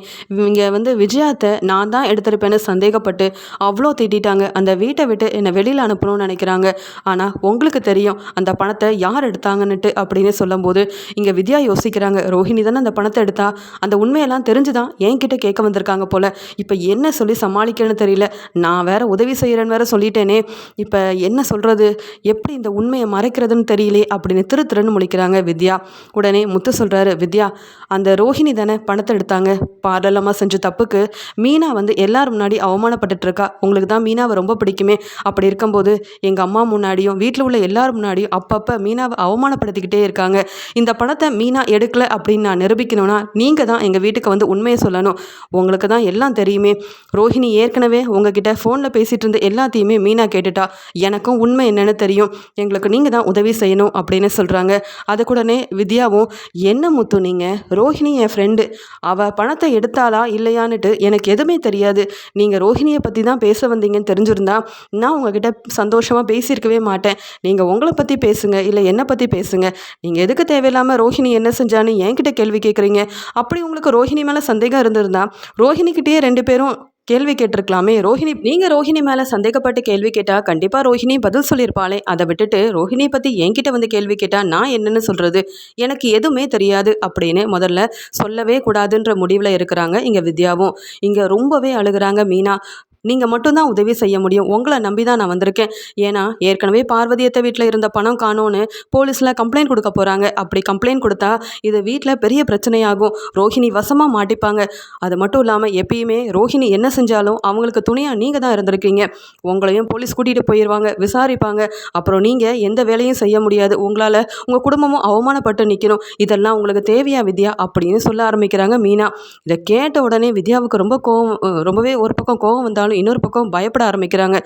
இங்கே வந்து விஜயாத்தை நான் தான் எடுத்திருப்பேன்னு சந்தேகப்பட்டு அவ்வளோ திட்டாங்க அந்த வீட்டை விட்டு என்னை வெளியில் அனுப்பணும்னு நினைக்கிறாங்க. ஆனால் உங்களுக்கு தெரியும் அந்த பணத்தை யார் எடுத்தாங்கன்னுட்டு அப்படின்னு சொல்லும்போது இங்கே வித்யா யோசிக்கிறாங்க. ரோஹிணி தானே அந்த பணத்தை எடுத்தா? அந்த உண்மையெல்லாம் தெரிஞ்சுதான். என்கிட்ட கேட்க வந்திருக்காங்க போல. இப்போ என்ன சொல்லி சமாளிக்கணும்னு தெரியல. நான் வேற உதவி செய்கிறேன்னு வேற சொல்லிட்டேனே. இப்போ என்ன சொல்ல சொல்கிறது எப்படி இந்த உண்மையை மறைக்கிறதுன்னு தெரியலே அப்படின்னு திரு திருன்னு முழிக்கிறாங்க வித்யா. உடனே முத்து சொல்கிறாரு வித்யா அந்த ரோஹிணி தானே பணத்தை எடுத்தாங்க? பாடலமாக செஞ்ச தப்புக்கு மீனா வந்து எல்லார் முன்னாடி அவமானப்பட்டுட்டு இருக்கா உங்களுக்கு தான் மீனாவை ரொம்ப பிடிக்குமே. அப்படி இருக்கும்போது எங்கள் அம்மா முன்னாடியும் வீட்டில் உள்ள எல்லார் முன்னாடியும் அப்பப்போ மீனாவை அவமானப்படுத்திக்கிட்டே இருக்காங்க. இந்த பணத்தை மீனா எடுக்கல அப்படின்னு நான் நிரூபிக்கணும்னா நீங்கள் தான் எங்கள் வீட்டுக்கு வந்து உண்மையை சொல்லணும். உங்களுக்கு தான் எல்லாம் தெரியுமே. ரோஹிணி ஏற்கனவே உங்ககிட்ட ஃபோனில் பேசிகிட்டு இருந்த எல்லாத்தையுமே மீனா கேட்டுட்டா. எனக்கும் உண்மை என்னென்னு தெரியும். எங்களுக்கு நீங்கள் தான் உதவி செய்யணும் அப்படின்னு சொல்கிறாங்க அது கூடனே வித்யாவும் என்ன முத்து நீங்கள் ரோஹிணி என் ஃப்ரெண்டு அவள் பணத்தை எடுத்தாளா இல்லையான்னுட்டு எனக்கு எதுவுமே தெரியாது. நீங்கள் ரோஹிணியை பற்றி தான் பேச வந்தீங்கன்னு தெரிஞ்சிருந்தா நான் உங்ககிட்ட சந்தோஷமாக பேசியிருக்கவே மாட்டேன். நீங்கள் உங்களை பற்றி பேசுங்க இல்லை என்னை பற்றி பேசுங்க. நீங்கள் எதுக்கு தேவையில்லாமல் ரோஹிணி என்ன செஞ்சான்னு என்கிட்ட கேள்வி கேட்குறீங்க? அப்படி உங்களுக்கு ரோஹிணி மேலே சந்தேகம் இருந்திருந்தா ரோஹிணிக்கிட்டேயே ரெண்டு பேரும் கேள்வி கேட்டிருக்கலாமே. ரோஹிணி நீங்க ரோஹிணி மேல சந்தேகப்பட்டு கேள்வி கேட்டா கண்டிப்பா ரோஹிணி பதில் சொல்லியிருப்பாளே. அதை விட்டுட்டு ரோஹிணி பத்தி என்கிட்ட வந்து கேள்வி கேட்டா நான் என்னன்னு சொல்றது? எனக்கு எதுவுமே தெரியாது அப்படின்னு முதல்ல சொல்லவே கூடாதுன்ற முடிவில் இருக்கிறாங்க இங்க வித்யாவும். இங்க ரொம்பவே அழுகிறாங்க மீனா. நீங்கள் மட்டும்தான் உதவி செய்ய முடியும். உங்களை நம்பி தான் நான் வந்திருக்கேன். ஏன்னா ஏற்கனவே பார்வதியத்தை வீட்டில் இருந்த பணம் காணோன்னு போலீஸில் கம்ப்ளைண்ட் கொடுக்க போகிறாங்க அப்படி கம்ப்ளைண்ட் கொடுத்தா இது வீட்டில் பெரிய பிரச்சனையாகும். ரோஹிணி வசமாக மாட்டிப்பாங்க. அது மட்டும் இல்லாமல் எப்பயுமே ரோஹிணி என்ன செஞ்சாலும் அவங்களுக்கு துணையாக நீங்கள் தான் இருந்திருக்கீங்க. உங்களையும் போலீஸ் கூட்டிகிட்டு போயிடுவாங்க விசாரிப்பாங்க. அப்புறம் நீங்கள் எந்த வேலையும் செய்ய முடியாது. உங்களால் உங்கள் குடும்பமும் அவமானப்பட்டு நிற்கணும் இதெல்லாம் உங்களுக்கு தேவையா வித்யா? அப்படின்னு சொல்ல ஆரம்பிக்கிறாங்க மீனா. இதை கேட்ட உடனே வித்யாவுக்கு ரொம்ப கோவம் ரொம்பவே ஒரு பக்கம் கோவம் வந்தாலும் இருந்தாலும் இன்னொரு பக்கம் பயப்பட ஆரம்பிக்கிறாங்க.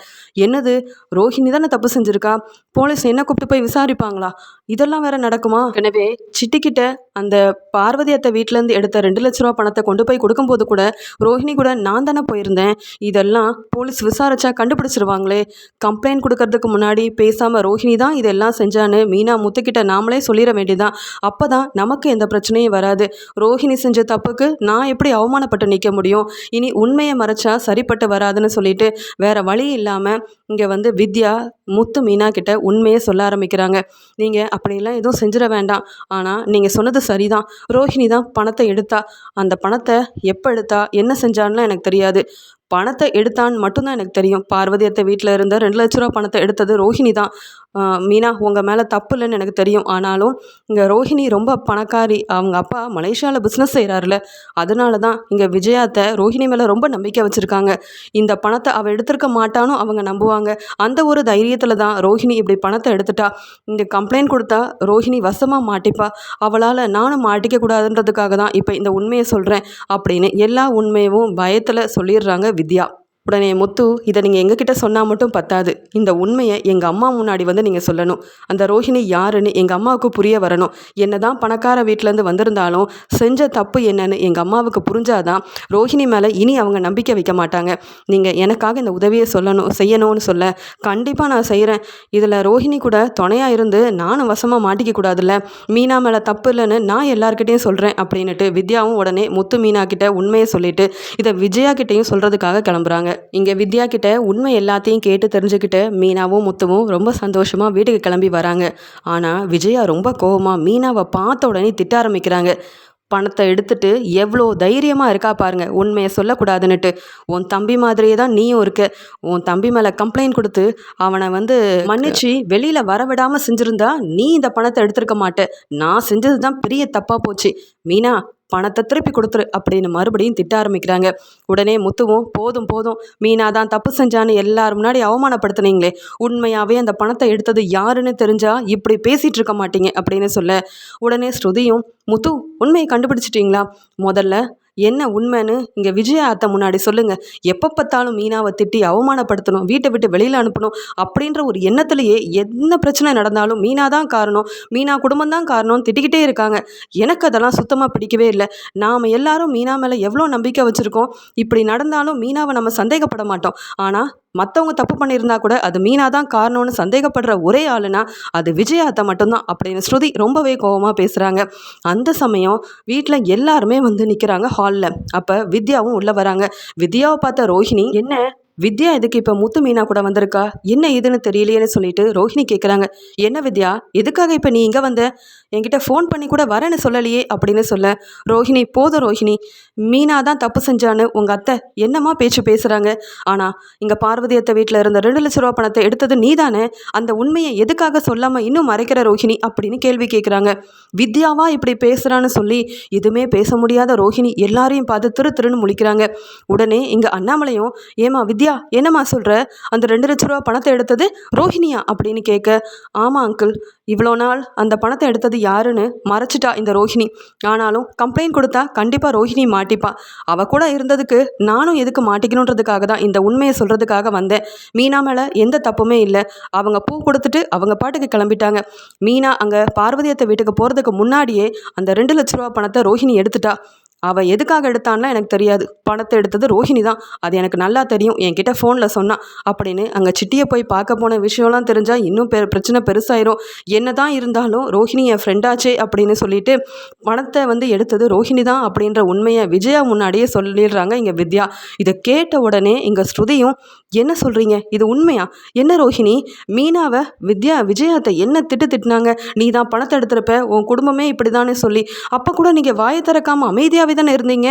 என்னது? ரோஹிணி தானே தப்பு செஞ்சுருக்கா? போலீஸ் என்ன கூப்பிட்டு போய் விசாரிப்பாங்களா? இதெல்லாம் வேற நடக்குமா? எனவே சிட்டிக்கிட்ட அந்த பார்வதி அத்தை வீட்டிலேருந்து எடுத்த ரெண்டு லட்ச ரூபா பணத்தை கொண்டு போய் கொடுக்கும்போது கூட ரோஹிணி கூட நான் தானே போயிருந்தேன். இதெல்லாம் போலீஸ் விசாரிச்சா கண்டுபிடிச்சிருவாங்களே. கம்ப்ளைண்ட் கொடுக்கறதுக்கு முன்னாடி பேசாமல் ரோஹிணி தான் இதெல்லாம் செஞ்சான்னு மீனா முத்துக்கிட்ட நாமளே சொல்லிட வேண்டியதான் அப்போ தான் நமக்கு எந்த பிரச்சனையும் வராது. ரோஹிணி செஞ்ச தப்புக்கு நான் எப்படி அவமானப்பட்டு நிற்க முடியும்? இனி உண்மையை மறைச்சா சரிப்பட்டு கூடாதுன்னு சொல்லிட்டு வேற வழி இல்லாமல் இங்கே வந்து வித்யா முத்து மீனா கிட்ட உண்மையை சொல்ல ஆரம்பிக்கிறாங்க. நீங்கள் அப்படிலாம் எதுவும் செஞ்சிட வேண்டாம். ஆனால் நீங்கள் சொன்னது சரிதான். ரோஹிணி தான் பணத்தை எடுத்தா. அந்த பணத்தை எப்போ எடுத்தா என்ன செஞ்சான்லாம் எனக்கு தெரியாது. பணத்தை எடுத்தான்னு மட்டும்தான் எனக்கு தெரியும். பார்வதியத்தை வீட்டில் இருந்த ரெண்டு லட்ச ரூபா பணத்தை எடுத்தது ரோஹிணி தான். மீனா உங்கள் மேலே தப்பு இல்லைன்னு எனக்கு தெரியும். ஆனாலும் இங்கே ரோஹிணி ரொம்ப பணக்காரி. அவங்க அப்பா மலேசியாவில் பிஸ்னஸ் செய்கிறாருல அதனால தான் இங்கே விஜயாத்தை ரோஹிணி மேலே ரொம்ப நம்பிக்கை வச்சுருக்காங்க. இந்த பணத்தை அவள் எடுத்திருக்க மாட்டானும் அவங்க நம்புவாங்க. அந்த ஒரு தைரியத்தில் தான் ரோஹிணி இப்படி பணத்தை எடுத்துட்டா. இங்கே கம்ப்ளைண்ட் கொடுத்தா ரோஹிணி வசமாக மாட்டிப்பா. அவளால் நானும் மாட்டிக்க கூடாதுன்றதுக்காக தான் இப்போ இந்த உண்மையை சொல்கிறேன் அப்படின்னு எல்லா உண்மையும் பயத்தில் சொல்லிடுறாங்க வித்யா. உடனே முத்து இதை நீங்கள் எங்ககிட்ட சொன்னால் மட்டும் பத்தாது. இந்த உண்மையை எங்கள் அம்மா முன்னாடி வந்து நீங்கள் சொல்லணும். அந்த ரோஹிணி யாருன்னு எங்கள் அம்மாவுக்கு புரிய வரணும். என்ன தான் பணக்கார வீட்டிலேருந்து வந்திருந்தாலும் செஞ்ச தப்பு என்னன்னு எங்கள் அம்மாவுக்கு புரிஞ்சாதான் ரோஹிணி மேலே இனி அவங்க நம்பிக்கை வைக்க மாட்டாங்க. நீங்கள் எனக்காக இந்த உதவியை சொல்லணும் செய்யணும்னு சொல்ல கண்டிப்பாக நான் செய்கிறேன் இதில் ரோஹிணி கூட துணையாக இருந்து நானும் வசமாக மாட்டிக்க கூடாதுல்ல. மீனா மேலே தப்பு இல்லைன்னு நான் எல்லாருக்கிட்டையும் சொல்கிறேன் அப்படின்னுட்டு வித்யாவும் உடனே முத்து மீனா கிட்ட உண்மையை சொல்லிட்டு இதை விஜயா கிட்டேயும் சொல்கிறதுக்காக கிளம்புறாங்க. இங்கே வித்யா கிட்ட உண்மை எல்லாத்தையும் கேட்டு தெரிஞ்சுக்கிட்டு மீனாவும் முத்துவும் ரொம்ப சந்தோஷமாக வீட்டுக்கு கிளம்பி வராங்க. ஆனால் விஜயா ரொம்ப கோவமாக மீனாவை பார்த்த உடனே திட்ட ஆரம்பிக்கிறாங்க. பணத்தை எடுத்துட்டு எவ்வளோ தைரியமாக இருக்கா பாருங்க உண்மையை சொல்லக்கூடாதுன்னுட்டு. உன் தம்பி மாதிரியே தான் நீயும் இருக்க. உன் தம்பி மேலே கம்ப்ளைண்ட் கொடுத்து அவனை வந்து மன்னிச்சு வெளியில் வரவிடாமல் செஞ்சுருந்தா நீ இந்த பணத்தை எடுத்திருக்க மாட்டே. நான் செஞ்சது தான் பெரிய தப்பாக போச்சு. மீனா பணத்தை திருப்பி கொடுத்துரு அப்படின்னு மறுபடியும் திட்ட ஆரம்பிக்கிறாங்க. உடனே முத்துவும் போதும் போதும். மீனா தான் தப்பு செஞ்சான்னு எல்லாரும் முன்னாடி அவமானப்படுத்துனீங்களே. உண்மையாகவே அந்த பணத்தை எடுத்தது யாருன்னு தெரிஞ்சால் இப்படி பேசிகிட்டு இருக்க மாட்டீங்க அப்படின்னு சொல்ல உடனே ஸ்ருதியும் முத்து உண்மையை கண்டுபிடிச்சிட்டிங்களா? முதல்ல என்ன உண்மைன்னு இங்கே விஜய அத்தை முன்னாடி சொல்லுங்கள் எப்போ பார்த்தாலும் மீனாவை திட்டி அவமானப்படுத்தணும் வீட்டை விட்டு வெளியில் அனுப்பணும் அப்படின்ற ஒரு எண்ணத்துலேயே என்ன பிரச்சனை நடந்தாலும் மீனா தான் காரணம். மீனா குடும்பம் தான் காரணம்னு திட்டிக்கிட்டே இருக்காங்க. எனக்கு அதெல்லாம் சுத்தமாக பிடிக்கவே இல்லை. நாம் எல்லாரும் மீனா மேலே எவ்வளோ நம்பிக்கை வச்சுருக்கோம். இப்படி நடந்தாலும் மீனாவை நம்ம சந்தேகப்பட மாட்டோம். ஆனால் மற்றவங்க தப்பு பண்ணியிருந்தா கூட அது மீனா தான் காரணம்னு சந்தேகப்படுற ஒரே ஆளுனா அது விஜயாத்தை மட்டும்தான் அப்படின்னு ஸ்ருதி ரொம்பவே கோவமாக பேசுகிறாங்க அந்த சமயம் வீட்டில் எல்லாருமே வந்து நிற்கிறாங்க ஹாலில் அப்போ வித்யாவும் உள்ளே வராங்க. வித்யாவை பார்த்த ரோஹிணி என்ன? வித்யா எதுக்கு இப்போ முத்து மீனா கூட வந்திருக்கா? என்ன ஏதுன்னு தெரியலையேன்னு சொல்லிட்டு ரோஹிணி கேட்குறாங்க என்ன வித்யா எதுக்காக இப்போ நீ இங்கே வந்த? என்கிட்ட ஃபோன் பண்ணி கூட வரேன்னு சொல்லலையே அப்படின்னு சொல்ல ரோஹிணி போதும் ரோஹிணி மீனா தான் தப்பு செஞ்சான்னு உங்கள் அத்தை என்னம்மா பேச்சு பேசுகிறாங்க ஆனால் இங்கே பார்வதி அத்தை வீட்டில் இருந்த ரெண்டு லட்ச ரூபா பணத்தை எடுத்தது நீ தானே அந்த உண்மையை எதுக்காக சொல்லாமல் இன்னும் மறைக்கிற ரோஹிணி? அப்படின்னு கேள்வி கேட்குறாங்க வித்யாவா இப்படி பேசுகிறான்னு சொல்லி எதுவுமே பேச முடியாத ரோஹிணி எல்லாரையும் பார்த்து திரு திருன்னு முழிக்கிறாங்க. உடனே இங்கே அண்ணாமலையும் ஏமா வித்யா என்னம்மா சொல்கிற அந்த ரெண்டு லட்ச ரூபா பணத்தை எடுத்தது ரோஹிணியா அப்படின்னு கேட்க ஆமாம் அங்கிள் இவ்வளோ நாள் அந்த பணத்தை எடுத்தது யாருன்னு மறைச்சிட்டா இந்த ரோஹிணி. ஆனாலும் கம்ப்ளைண்ட் கொடுத்தா கண்டிப்பாக ரோஹிணி மாட்டிப்பா. அவள் கூட இருந்ததுக்கு நானும் எதுக்கு மாட்டிக்கணுன்றதுக்காக தான் இந்த உண்மையை சொல்கிறதுக்காக வந்தேன். மீனா மேலே எந்த தப்புமே இல்லை. அவங்க பூ கொடுத்துட்டு அவங்க பாட்டுக்கு கிளம்பிட்டாங்க. மீனா அங்கே பார்வதியத்தை வீட்டுக்கு போகிறதுக்கு முன்னாடியே அந்த ரெண்டு லட்ச ரூபா பணத்தை ரோஹிணி எடுத்துட்டா. அவள் எதுக்காக எடுத்தான்லாம் எனக்கு தெரியாது. பணத்தை எடுத்தது ரோஹிணி தான். அது எனக்கு நல்லா தெரியும். என்கிட்ட ஃபோனில் சொன்னான் அப்படின்னு அங்கே சிட்டியை போய் பார்க்க போன விஷயம்லாம் தெரிஞ்சால் இன்னும் பெ பிரச்சனை பெருசாயிரும். என்ன தான் இருந்தாலும் ரோஹிணி என் ஃப்ரெண்டாச்சே அப்படின்னு சொல்லிட்டு பணத்தை வந்து எடுத்தது ரோஹிணி தான் அப்படின்ற உண்மையை விஜயா முன்னாடியே சொல்லிடுறாங்க இங்கே வித்யா. இதை கேட்ட உடனே இங்கே ஸ்ருதியும் என்ன சொல்கிறீங்க இது உண்மையா? என்ன ரோஹிணி? மீனாவை வித்யா விஜயாத்தை என்ன திட்டு திட்டினாங்க? நீ தான் பணத்தை எடுத்துருப்ப. உன் குடும்பமே இப்படி சொல்லி. அப்போ கூட நீங்கள் வாயை திறக்காமல் அமைதியாகவே தானே இருந்தீங்க?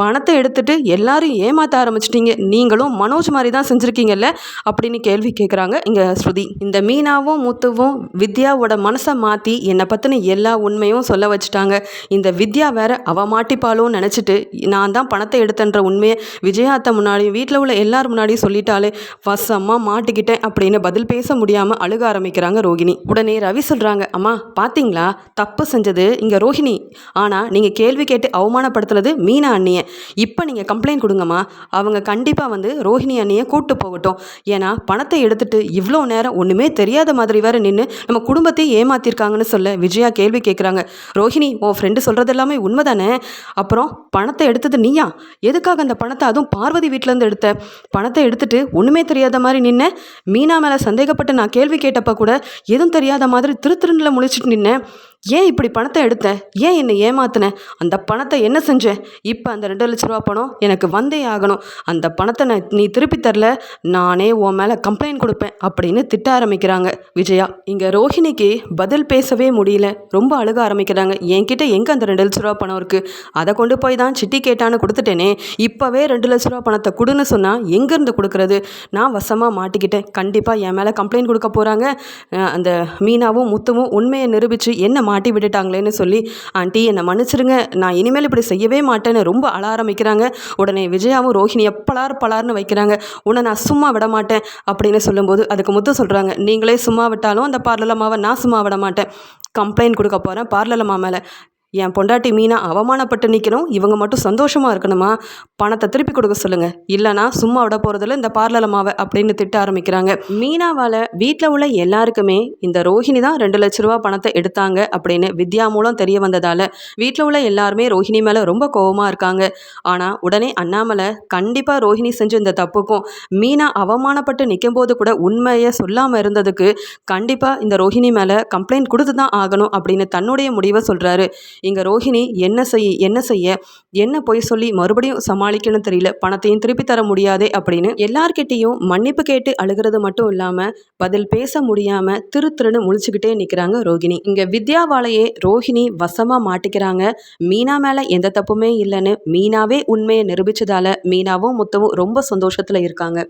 பணத்தை எடுத்துட்டு எல்லாரும் ஏமாற்ற ஆரம்பிச்சிட்டிங்க. நீங்களும் மனோஜ் மாதிரி தான் செஞ்சுருக்கீங்கல்ல? அப்படின்னு கேள்வி கேட்குறாங்க இங்கே ஸ்ருதி இந்த மீனாவும் முத்துவும் வித்யாவோட மனசை மாற்றி என்னை பற்றின எல்லா உண்மையும் சொல்ல வச்சுட்டாங்க. இந்த வித்யா வேற அவ மாட்டிப்பாலும் நினச்சிட்டு நான் தான் பணத்தை எடுத்தன்ற உண்மையை விஜயாத்த முன்னாடியும் வீட்டில் உள்ள எல்லார் முன்னாடியும் சொல்லிட்டாலே வசமாக மாட்டிக்கிட்டேன் அப்படின்னு பதில் பேச முடியாமல் அழுக ஆரம்பிக்கிறாங்க ரோகிணி. உடனே ரவி சொல்கிறாங்க அம்மா பார்த்தீங்களா தப்பு செஞ்சது இங்கே ரோஹிணி ஆனால் நீங்கள் கேள்வி கேட்டு அவமானப்படுத்துனது மீனா அண்ணியை. இப்போ நீங்கள் கம்ப்ளைண்ட் கொடுங்கம்மா. அவங்க கண்டிப்பாக வந்து ரோஹிணி அண்ணியை கூட்டு போகட்டும். ஏன்னா பணத்தை எடுத்துட்டு இவ்வளோ நேரம் ஒன்றுமே தெரியாத மாதிரி வேறு நின்று நம்ம குடும்பத்தையும் ஏமாத்திருக்காங்கன்னு சொல்ல விஜயா கேள்வி கேட்குறாங்க ரோஹிணி உன் ஃப்ரெண்டு சொல்கிறது எல்லாமே உண்மைதானே? அப்புறம் பணத்தை எடுத்தது நீயா? எதுக்காக அந்த பணத்தை அதுவும் பார்வதி வீட்டிலேருந்து எடுத்த? பணத்தை எடுத்துட்டு ஒன்றுமே தெரியாத மாதிரி நின்று மீனா மேலே சந்தேகப்பட்டு நான் கேள்வி கேட்டப்போ கூட எதுவும் தெரியாத மாதிரி திரு திருநில முழிச்சிட்டு நின்னேன் ஏன் இப்படி பணத்தை எடுத்த? ஏன் என்னை ஏமாத்தினேன் அந்த பணத்தை என்ன செஞ்சேன் இப்போ அந்த ரெண்டு லட்ச ரூபா பணம் எனக்கு வந்தே ஆகணும். அந்த பணத்தை நான் நீ திருப்பி தரல நானே உன் மேலே கம்ப்ளைண்ட் கொடுப்பேன் அப்படின்னு திட்ட ஆரம்பிக்கிறாங்க. விஜயா இங்கே ரோஹிணிக்கு பதில் பேசவே முடியல. ரொம்ப அழுக ஆரம்பிக்கிறாங்க. என்கிட்ட எங்கே அந்த ரெண்டு லட்ச ரூபா பணம் இருக்குது அதை கொண்டு போய் தான் சிட்டி கேட்டான்னு கொடுத்துட்டேனே. இப்போவே ரெண்டு லட்ச ரூபா பணத்தை கொடுன்னு சொன்னால் எங்கேருந்து கொடுக்குறது? நான் வசமாக மாட்டிக்கிட்டேன். கண்டிப்பாக என் மேலே கம்ப்ளைண்ட் கொடுக்க போகிறாங்க அந்த மீனாவும் முத்துவும் உண்மையை நிரூபித்து என்ன மாட்டி விட்டுட்டாங்களேன்னு சொல்லி ஆண்டி என்னை மன்னிச்சிருங்க. நான் இனிமேல் இப்படி செய்யவே மாட்டேன்னு ரொம்ப அழ ஆரம்பிக்கிறாங்க. உடனே விஜயாவும் ரோஹிணி எப்பளார் பலார்னு வைக்கிறாங்க. உன்னை நான் சும்மா விட மாட்டேன் அப்படின்னு சொல்லும்போது அதுக்கு முத்து சொல்கிறாங்க நீங்களே சும்மா விட்டாலும் அந்த பார்லலம்மாவை நான் சும்மா விட மாட்டேன். கம்ப்ளைண்ட் கொடுக்க போகிறேன் பார்லலமா மேலே. என் பொண்டாட்டி மீனா அவமானப்பட்டு நிற்கணும் இவங்க மட்டும் சந்தோஷமாக இருக்கணுமா? பணத்தை திருப்பி கொடுக்க சொல்லுங்கள் இல்லைனா சும்மா விட போகிறதில்ல இந்த பார்லலமாவை அப்படின்னு திட்ட ஆரம்பிக்கிறாங்க. மீனாவால் வீட்டில் உள்ள எல்லாருக்குமே இந்த ரோஹிணி தான் ரெண்டு லட்ச ரூபா பணத்தை எடுத்தாங்க அப்படின்னு வித்யா மூலம் தெரிய வந்ததால் வீட்டில் உள்ள எல்லாருமே ரோஹிணி மேலே ரொம்ப கோபமாக இருக்காங்க. ஆனால் உடனே அண்ணாமலை கண்டிப்பாக ரோஹிணி செஞ்ச இந்த தப்புக்கும் மீனா அவமானப்பட்டு நிற்கும் போது கூட உண்மையை சொல்லாமல் இருந்ததுக்கு கண்டிப்பாக இந்த ரோஹிணி மேலே கம்ப்ளைண்ட் கொடுத்து தான் ஆகணும் அப்படின்னு தன்னுடைய முடிவை சொல்கிறாரு இங்கே ரோஹிணி என்ன செய்ய என்ன செய்ய என்ன பொய் சொல்லி மறுபடியும் சமாளிக்கணும்னு தெரியல. பணத்தையும் திருப்பி தர முடியாதே அப்படின்னு எல்லார்கிட்டேயும் மன்னிப்பு கேட்டு அழுகிறது மட்டும் இல்லாமல் பதில் பேச முடியாமல் திரு திருன்னு முழிச்சுக்கிட்டே நிற்கிறாங்க ரோகிணி இங்கே வித்யாவாலேயே ரோஹிணி வசமாக மாட்டிக்கிறாங்க. மீனா மேலே எந்த தப்புமே இல்லைன்னு மீனாவே உண்மையை நிரூபித்ததால் மீனாவும் முத்தவும் ரொம்ப சந்தோஷத்தில் இருக்காங்க.